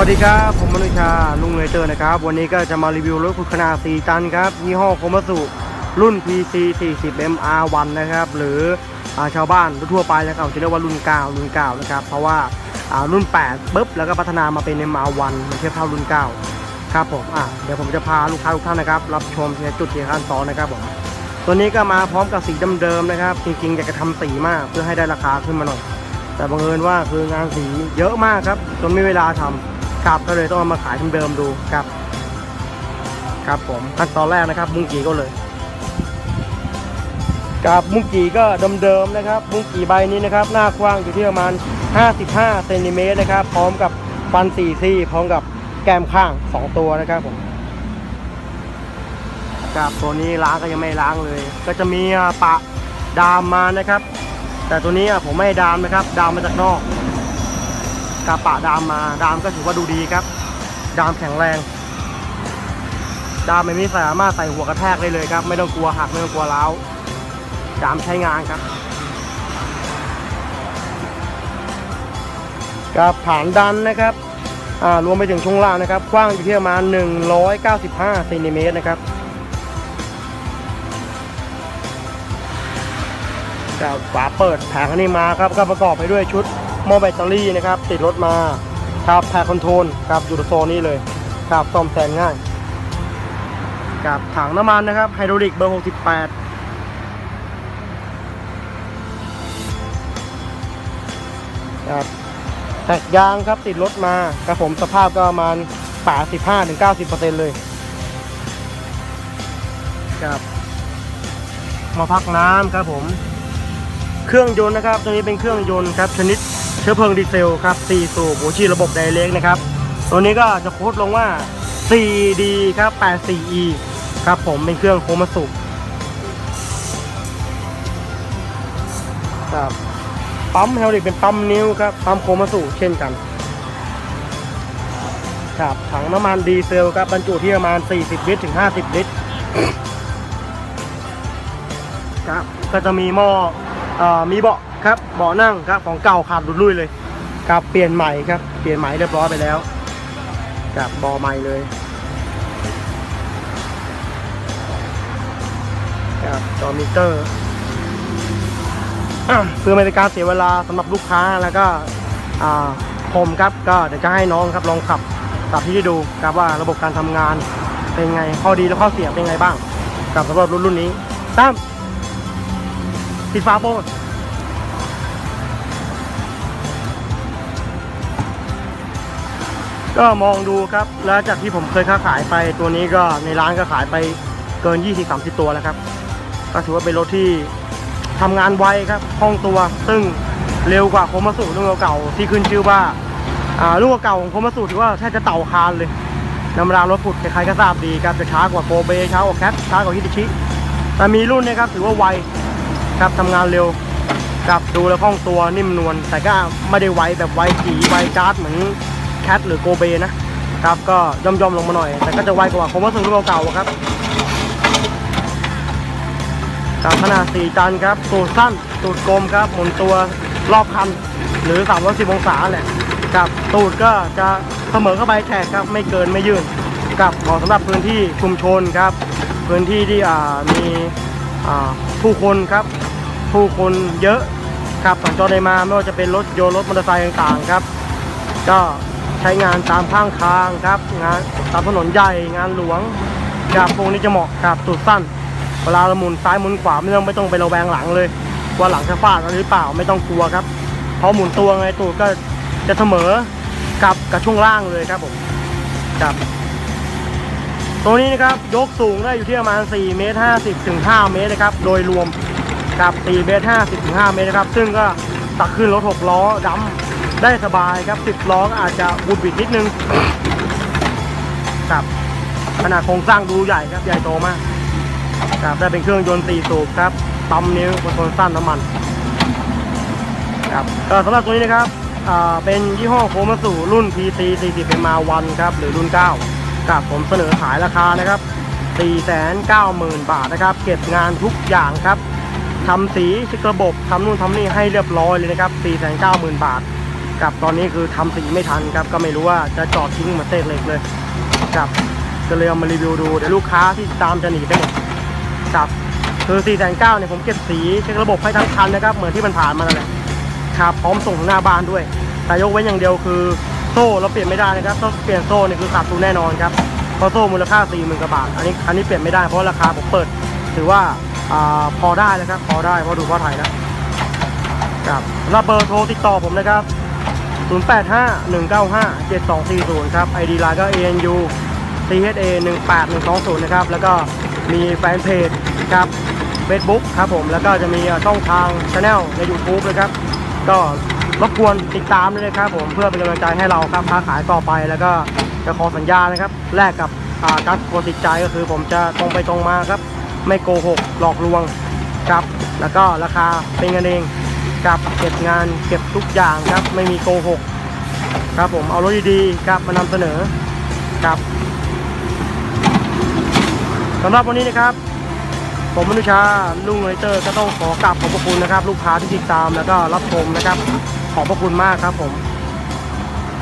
วัสดีครับ ผมมนุชาลุงเนเตอร์นะครับ วันนี้ก็จะมารีวิวรถขุดขนาด 4 ตันครับยี่ห้อโคมัสุรุ่น PC 40 MR1 นะครับ หรืออชาวบ้านทั่วไปนะครับจะเรียกว่ารุ่น 9 รุ่น 9 นะครับ เพราะว่ารุ่น 8ปุ๊บแล้วก็พัฒนามาเป็น MR1 มันเทียบเท่ารุ่น 9 ครับผมอะเดี๋ยวผมจะพาลูกค้าทุกท่านนะครับ รับชมทีละจุดทีละขั้นตอนนะครับผมตัวนี้ก็มาพร้อมกับสีเดิมๆนะครับ จริงๆอยากจะทำสีมากเพื่อให้ได้ราคาขึ้นมาหน่อยแต่บังเอิญว่าคืองานสีเยอะมากครับ จนไม่เวลาทำ ครับก็เลยต้องเอามาขายเดิมดูครับ ครับผมขั้นตอนแรกนะครับ มุ้งกีก็เลยกับมุ้งกีก็เดิมๆนะครับ มุ้งกีใบนี้นะครับ หน้ากว้างอยู่ที่ประมาณ 55เซนติเมตรนะครับ พร้อมกับฟัน4ซี่ พร้อมกับแก้มข้าง 2 ตัวนะครับผมกับตัวนี้ล้างก็ยังไม่ล้างเลย ก็จะมีปะดามมานะครับ แต่ตัวนี้ผมไม่ดามนะครับ ดามมาจากนอก กาปะดามมาดามก็ถือว่าดูดีครับ ดามแข็งแรง ดามแบบนี้สามารถใส่หัวกระแทกได้เลยครับ ไม่ต้องกลัวหักไม่ต้องกลัวร้าวดามใช้งานครับกับผานดันนะครับรวมไปถึงช่วงล่างนะครับ กว้างอยู่ที่ประมาณ 195เซนติเมตรนะครับกับฝาเปิดแผงอันนี้มาครับ ก็ประกอบไปด้วยชุด หม้อแบตเตอรี่นะครับติดรถมาครับแพรคอนโทรลครับอยู่ในโซนนี้เลยครับซ่อมแซมง่ายกับถังน้ำมันนะครับไฮดรอลิกเบอร์ 68ครับแตกยางครับติดรถมาครับผมสภาพก็ประมาณ85-90%เลยครับมาพักน้ำครับผม เครื่องยนต์นะครับ ตัวนี้เป็นเครื่องยนต์ครับชนิด ชื้อเพลิงดีเซลครับ4สูบหัวฉีดระบบไดเรกนะครับ ตัวนี้ก็จะโค้ดลงว่า 4D ครับ 84E ครับผมเป็นเครื่องโคมาสุครับปั๊มเฮลดิกเป็นปั๊มนิ้วครับปั๊มโคมาสุเช่นกันครับถังน้ำมันดีเซลครับบรรจุที่ประมาณ 40 ลิตรถึง 50 ลิตรครับก็จะมีหม้ออ่อมีเบาะ ครับเบาะนั่งครับของเก่าขาดหลุดลุ่ยเลยครับเปลี่ยนใหม่ครับเปลี่ยนใหม่เรียบร้อยไปแล้วครับบอใหม่เลยครับจอมิเตอร์เพื่อไม่เป็นการเสียเวลาสำหรับลูกค้าแล้วก็ผมครับก็เดี๋ยวจะให้น้องครับลองขับขับที่ได้ดูครับว่าระบบการทำงานเป็นไงข้อดีและข้อเสียเป็นไงบ้างกับสำหรับรุ่นรุ่นนี้ตั้มปิดฝาโปร ก็มองดูครับ แล้วจากที่ผมเคยค้าขายไปตัวนี้ก็ในร้านก็ขายไปเกิน 20-30 ตัวแล้วครับ ก็ถือว่าเป็นรถที่ทำงานไวครับคล่องตัว ซึ่งเร็วกว่าโคมาสุรุ่นเก่าๆที่ขึ้นชื่อว่าอ่ารุ่นเก่าของโคมาสุถือว่าแทบจะเต่าคานเลยนำรางรถขุดใครๆก็ทราบดีครับจะช้ากว่าโกเบช้ากว่าแคทช้ากว่าฮิตาชิ แต่มีรุ่นเนี้ครับถือว่าไวครับทำงานเร็วกับดูแล้วคล่องตัวนิ่มนวลแต่ก็ไม่ได้ไวแบบไวจีไวจาร์ดเหมือน แคทหรือโกเบนะครับ ก็ย่อมย่อมๆลงมาหน่อย แต่ก็จะไวกว่าผมว่าสูงรุ่นเก่าๆครับกับขนาด 4 ตันครับตูดสั้นตูดกลมครับ หมุนตัวรอบคัน หรือ 310 องศาแหละกับตูดก็จะเสมอเข้าไปแขกครับ ไม่เกินไม่ยื่นกับเหมาะสำหรับพื้นที่ชุมชนครับ พื้นที่ที่มีผู้คนครับ ผู้คนเยอะครับสัญจรไปมาไม่ว่าจะเป็นรถโยนรถมอเตอร์ไซค์ต่างๆครับ ก็ ช้งานตามข้างทางครับ งานตามถนนใหญ่งานหลวงครับพวกนี้จะเหมาะกับตูดสั้น เวลาเราหมุนซ้ายหมุนขวาไม่ต้องไม่ต้องไประแวงหลังเลยว่าหลังจะฟาดหรือเปล่าไม่ต้องกลัวครับเพราะหมุนตัวไงตูดก็จะเสมอกับกับช่วงล่างเลยครับผมครับตัวนี้นะครับยกสูงได้อยู่ที่ประมาณ4เมตร50ถึง5เมตรนะครับ โดยรวมกับ4เมตร50ถึง5เมตรนะครับ ซึ่งก็ตักขึ้นรถ6ล้อดำ ได้สบายครับ10ล้อก็อาจจะบุดบิดนิดนึงครับขนาดโครงสร้างดูใหญ่ครับใหญ่โตมากครับได้เป็นเครื่องยนต์4สูบครับปั๊มนิ้วคอนโซลสั้นน้ำมันครับก็สำหรับตัวนี้นะครับเป็นยี่ห้อโคมาสุรุ่น PC 40 m 1ครับหรือรุ่น 9กับผมเสนอขายราคานะครับ 490,000 บาทนะครับ เก็บงานทุกอย่างครับทำสีช็คระบบทำนู่นทำนี่ให้เรียบร้อยเลยนะครับ 490,000 บาท กับตอนนี้คือทำสีไม่ทันครับ ก็ไม่รู้ว่าจะจอดทิ้งมาเศษเหล็กเลยครับก็เลยเอามารีวิวดูเดี๋ยวลูกค้าที่ตามจะหนีไปหมดครับคือ4 9 0 0เนี่ยผมเก็บสีเช็คระบบให้ทั้งคันนะครับ เหมือนที่มันผ่านมานั่นแหละครับพร้อมส่งถึงหน้าบ้านด้วย แต่ยกเว้นอย่างเดียวคือโซ่เราเปลี่ยนไม่ได้นะครับถ้าเปลี่ยนโซ่เนี่ยคือขาดทุนแน่นอนครับเพราะโซ่มูลค่า4 0,000กว่าบาทอันนี้อันนี้เปลี่ยนไม่ได้เพราะราคาผมเปิด ถือว่าอาพอได้นะครับ พอได้เพราะดูพราไทยนะครับรับเบอร์โทรติดต่อผมนะครับ 0851957240 ครับ ID ไลน์ก็ ANU CHA 18120 นะครับ แล้วก็มีแฟนเพจครับ Facebook ครับผม แล้วก็จะมีช่องทางช anel ใน YouTube นะครับ ก็รบกวนติดตามด้วยนะครับผมเพื่อเป็นกำลังใจให้เราครับค้าขายต่อไปแล้วก็จะขอสัญญานะครับแลกกับการกติดใจก็คือ ผมจะตรงไปตรงมาครับ ไม่โกหกหลอกลวงครับ แล้วก็ราคาเป็นกันเอง ครับเก็บงานเก็บทุกอย่างครับไม่มีโกหกครับผมเอารถดีๆครับมานำเสนอครับสำหรับวันนี้นะครับ ผมมนุชาลุงเรเตอร์ก็ต้องขอกราบขอบพระคุณนะครับ ลูกค้าที่ติดตามแล้วก็รับชมนะครับ ขอบพระคุณมากครับผม